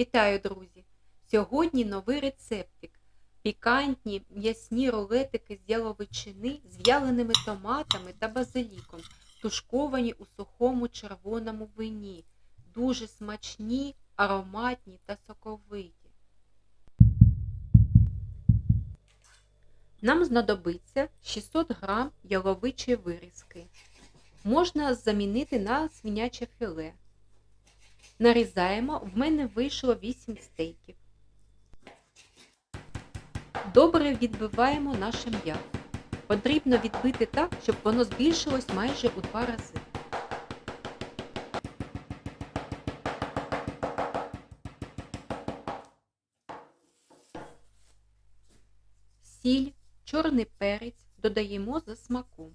Вітаю, друзі! Сьогодні новий рецептик. Пікантні м'ясні рулетики з яловичини з в'яленими томатами та базиліком, тушковані у сухому червоному вині. Дуже смачні, ароматні та соковиті. Нам знадобиться 600 г яловичої вирізки. Можна замінити на свиняче філе. Нарізаємо, в мене вийшло 8 стейків. Добре відбиваємо наше м'ясо. Потрібно відбити так, щоб воно збільшилось майже у два рази. Сіль, чорний перець додаємо за смаком.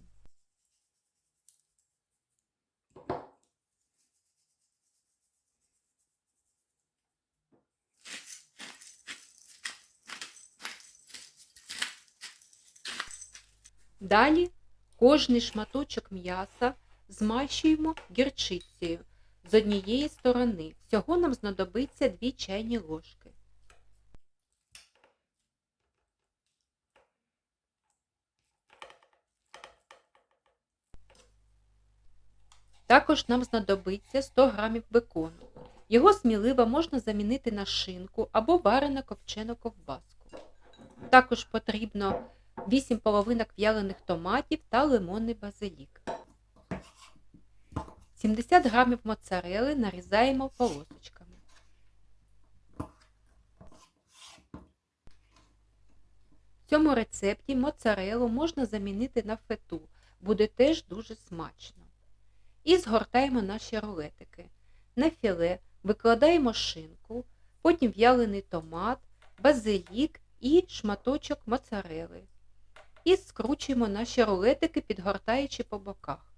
Далі кожний шматочок м'яса змащуємо гірчицею з однієї сторони. Всього нам знадобиться 2 чайні ложки. Також нам знадобиться 100 г бекону. Його сміливо можна замінити на шинку або варену ковчену ковбаску. Також потрібно 8 половинок в'ялених томатів та лимонний базилік. 70 грамів моцарели нарізаємо полосочками. В цьому рецепті моцарелу можна замінити на фету, буде теж дуже смачно. І згортаємо наші рулетики. На філе викладаємо шинку, потім в'ялений томат, базилік і шматочок моцарели і скручуємо наші рулетики, підгортаючи по боках.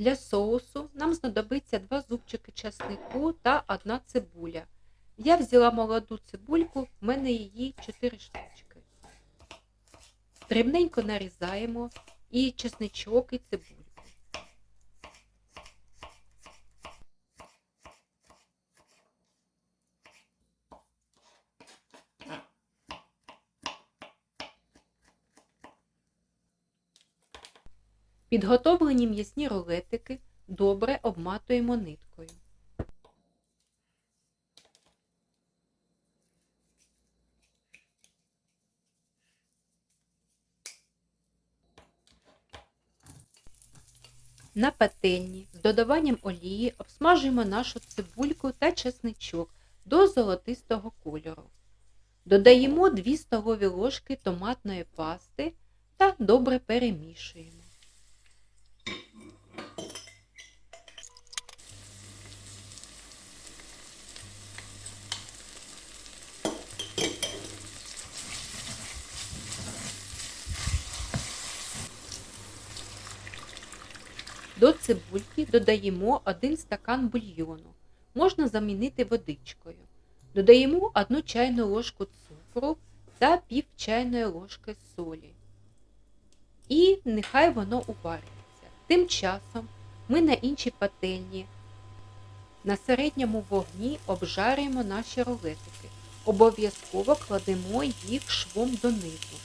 Для соусу нам знадобиться 2 зубчики часнику та 1 цибуля. Я взяла молоду цибульку, в мене її 4 штучки. Дрібненько нарізаємо і чесничок, і цибульку. Підготовлені м'ясні рулетики добре обматуємо ниткою. На пательні з додаванням олії обсмажуємо нашу цибульку та чесничок до золотистого кольору. Додаємо 2 столові ложки томатної пасти та добре перемішуємо. До цибульки додаємо 1 стакан бульйону. Можна замінити водичкою. Додаємо 1 чайну ложку цукру та пів чайної ложки солі. І нехай воно увариться. Тим часом ми на іншій пательні на середньому вогні обжарюємо наші рулетики. Обов'язково кладемо їх швом донизу.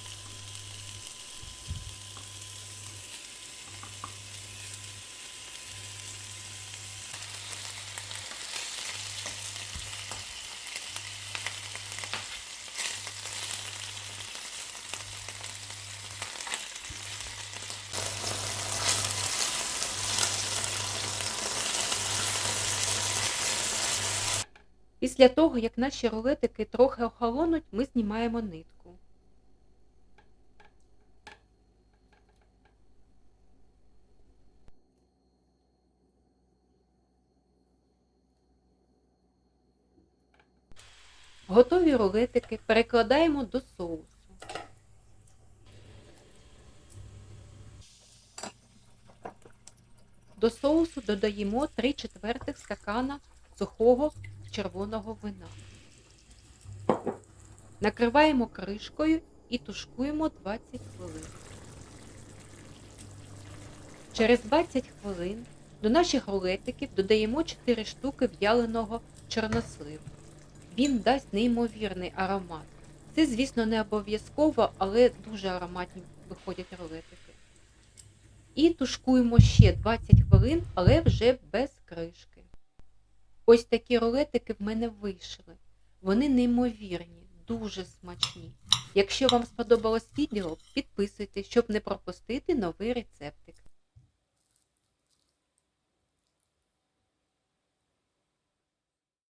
Після того, як наші рулетики трохи охолонуть, ми знімаємо нитку. Готові рулетики перекладаємо до соусу. До соусу додаємо 3 четвертих стакана сухого червоного вина. Накриваємо кришкою і тушкуємо 20 хвилин. Через 20 хвилин до наших рулетиків додаємо 4 штуки в'яленого чорносливу. Він дасть неймовірний аромат. Це, звісно, не обов'язково, але дуже ароматні виходять рулетики. І тушкуємо ще 20 хвилин, але вже без кришки. Ось такі рулетики в мене вийшли. Вони неймовірні, дуже смачні. Якщо вам сподобалось відео, підписуйтесь, щоб не пропустити новий рецепт.